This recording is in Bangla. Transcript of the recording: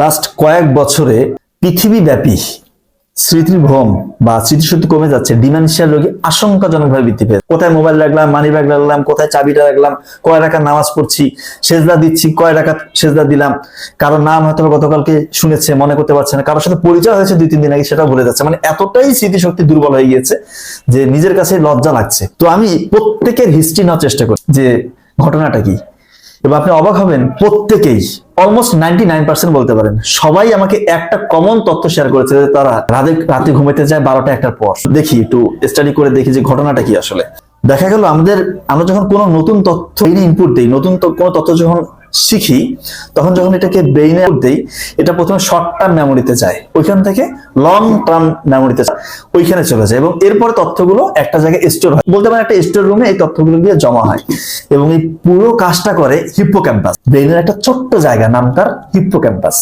লাস্ট কয়েক বছরে পৃথিবীব্যাপী স্মৃতিভ্রম বা স্মৃতিশক্তি কমে যাচ্ছে ডিমেনশিয়ার রোগী আশঙ্কাজনকভাবে বৃদ্ধি পেয়েছে। কোথায় মোবাইল রাখলাম মানি ব্যাগ রাখলাম, কোথায় চাবিটা রাখলাম, কয় টাকা নামাজ পড়ছি, সেজদা দিচ্ছি, কয় টাকা সেজদা দিলাম, কারোর নাম হয়তো গতকালকে শুনেছে, মনে করতে পারছে না, কারোর সাথে পরিচয় হয়েছে দুই, তিন দিন আগে সেটা ভুলে যাচ্ছে। মানে এতটাই স্মৃতিশক্তি দুর্বল হয়ে গিয়েছে যে নিজের কাছে লজ্জা লাগছে। তো আমি প্রত্যেকের হিস্ট্রি নেওয়ার চেষ্টা করি যে ঘটনাটা কি? এবং আপনি অবাক হবেন, প্রত্যেকেই অলমোস্ট নাইনটি নাইন পার্সেন্ট বলতে পারেন। সবাই আমাকে একটা কমন তথ্য শেয়ার করেছে যে তারা রাতে রাতে ঘুমাইতে যায় বারোটা একটার পর। দেখি, একটু স্টাডি করে দেখি যে ঘটনাটা কি আসলে। দেখা গেল আমাদের, আমরা যখন কোনো নতুন তথ্য ইনপুট দিই, নতুন কোনো তথ্য যখন শিখি, তখন যখন এটাকে ব্রেইনে দেই, এটা প্রথমে শর্ট টার্ম মেমোরিতে যায়। ওইখান থেকে লং টার্ম মেমোরিতে ওইখানে চলে যায় এবং এরপরে তথ্যগুলো একটা জায়গায় স্টোর হয়। বলতে পারেন একটা স্টোর রুমে এই তথ্যগুলো দিয়ে জমা হয় এবং এই পুরো কাজটা করে হিপ্পোক্যাম্পাস ব্রেইনের একটা ছোট্ট জায়গা নাম তার হিপ্পোক্যাম্পাস